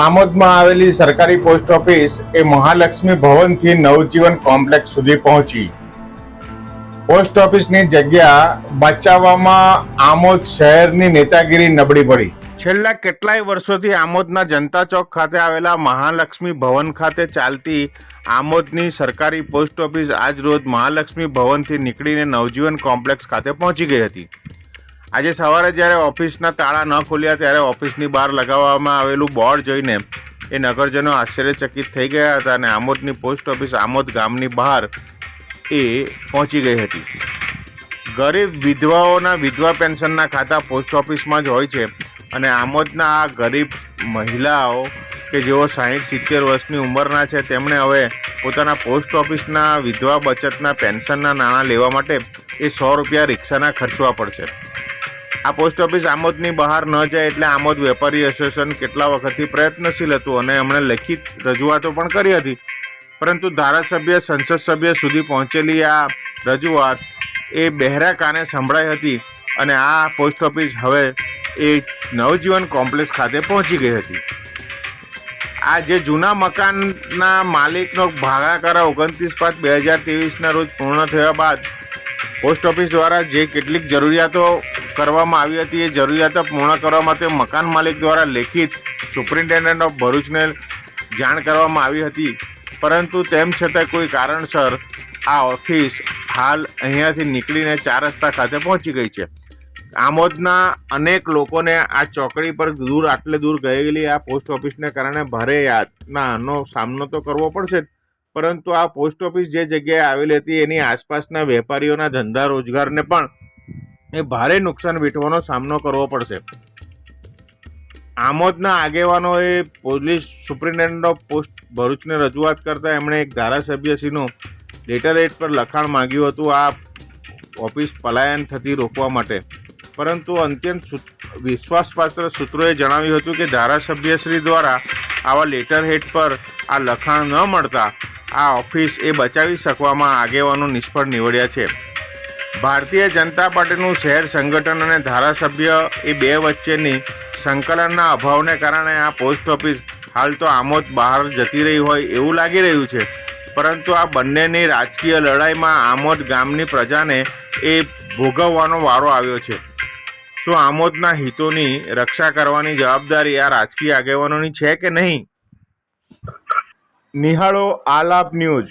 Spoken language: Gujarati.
આમોદમાં આવેલી સરકારી પોસ્ટ ઓફિસ એ મહાલક્ષ્મી ભવનથી નવજીવન કોમ્પ્લેક્સ સુધી પહોંચી. પોસ્ટ ઓફિસની જગ્યા બચાવવામાં આમોદ શહેરની નેતાગીરી નબળી પડી. છેલ્લા કેટલાય વર્ષોથી આમોદના જનતા ચોક ખાતે આવેલા મહાલક્ષ્મી ભવન ખાતે ચાલતી આમોદની સરકારી પોસ્ટ ઓફિસ આજ રોજ મહાલક્ષ્મી ભવનથી નીકળીને નવજીવન કોમ્પ્લેક્સ ખાતે પહોંચી ગઈ હતી. આજે સવારે જ્યારે ઓફિસના તાળા ન ખોલ્યા ત્યારે ઓફિસની બહાર લગાવવામાં આવેલું બોર્ડ જોઈને એ નગરજનો આશ્ચર્યચકિત થઈ ગયા હતા અને આમોદની પોસ્ટ ઓફિસ આમોદ ગામની બહાર એ પહોંચી ગઈ હતી. ગરીબ વિધવાઓના વિધવા પેન્શનના ખાતા પોસ્ટ ઓફિસમાં જ હોય છે અને આમોદના આ ગરીબ મહિલાઓ કે જેઓ સાહીઠ, સિત્તેર વર્ષની ઉંમરના છે, તેમણે હવે પોતાના પોસ્ટ ઓફિસના વિધવા બચતના પેન્શનના નાણાં લેવા માટે એ સો રૂપિયા રિક્ષાના ખર્ચવા પડશે. આ પોસ્ટ ઓફિસ આમોદની બહાર ન જાય એટલે આમોદ વેપારી એસોસિએશન કેટલા વખતથી પ્રયત્નશીલ હતું અને એમણે લેખિત રજૂઆતો પણ કરી હતી. પરંતુ ધારાસભ્ય, સંસદ સભ્ય સુધી પહોંચેલી આ રજૂઆત એ બહેરા કાને સંભળાઈ હતી અને આ પોસ્ટ ઓફિસ હવે એ નવજીવન કોમ્પ્લેક્સ ખાતે પહોંચી ગઈ હતી. આ જે જૂના મકાનના માલિકનો ભાગાકાર ઓગણત્રીસ પાંચ બે હજાર ત્રેવીસના રોજ પૂર્ણ થયા બાદ પોસ્ટ ઓફિસ દ્વારા જે કેટલીક જરૂરિયાતો કરવામાં આવી હતી. એ જરૂરિયાતો પૂર્ણ કરવા માટે મકાન માલિક દ્વારા લેખિત સુપ્રિન્ટેન્ડન્ટ ઓફ ભરૂચને જાણ કરવામાં આવી હતી. પરંતુ તેમ છતાં કોઈ કારણસર આ ઓફિસ હાલ અહીંયાથી નીકળીને ચાર રસ્તા ખાતે પહોંચી ગઈ છે. આમોદના અનેક લોકોને આ ચોકડી પર દૂર આટલે દૂર ગયેલી આ પોસ્ટ ઓફિસને કારણે ભારે યાતનાનો સામનો તો કરવો પડશે પરંતુ આ પોસ્ટ ઓફિસ જે જગ્યાએ આવેલી હતી એની આસપાસના વેપારીઓના ધંધા રોજગારને પણ એ ભારે નુકસાન વેઠવાનો સામનો કરવો પડશે. આમોદના આગેવાનોએ પોલીસ સુપ્રિન્ટેન્ડન્ટ ઓફ પોસ્ટ ભરૂચને રજૂઆત કરતાં એમણે એક ધારાસભ્યશ્રીનું લેટર એડ પર લખાણ માંગ્યું હતું, આ ઓફિસ પલાયન થતી રોકવા માટે. પરંતુ અત્યંત વિશ્વાસપાત્ર સૂત્રોએ જણાવ્યું હતું કે ધારાસભ્યશ્રી દ્વારા આવા લેટર હેડ પર આ લખાણ ન મળતા આ ઓફિસ એ બચાવી શકવામાં આગેવાનો નિષ્ફળ નીવડ્યા છે. ભારતીય જનતા પાર્ટીનું શહેર સંગઠન અને ધારાસભ્ય એ બે વચ્ચેની સંકલનના અભાવને કારણે આ પોસ્ટ ઓફિસ હાલ તો આમોદ બહાર જતી રહી હોય એવું લાગી રહ્યું છે. પરંતુ આ બંનેની રાજકીય લડાઈમાં આમોદ ગામની પ્રજાને એ ભોગવવાનો વારો આવ્યો છે. શું આમોદના હિતોની રક્ષા કરવાની જવાબદારી આ રાજકીય આગેવાનોની છે કે નહીં? નિહાળો આલાપ ન્યૂઝ.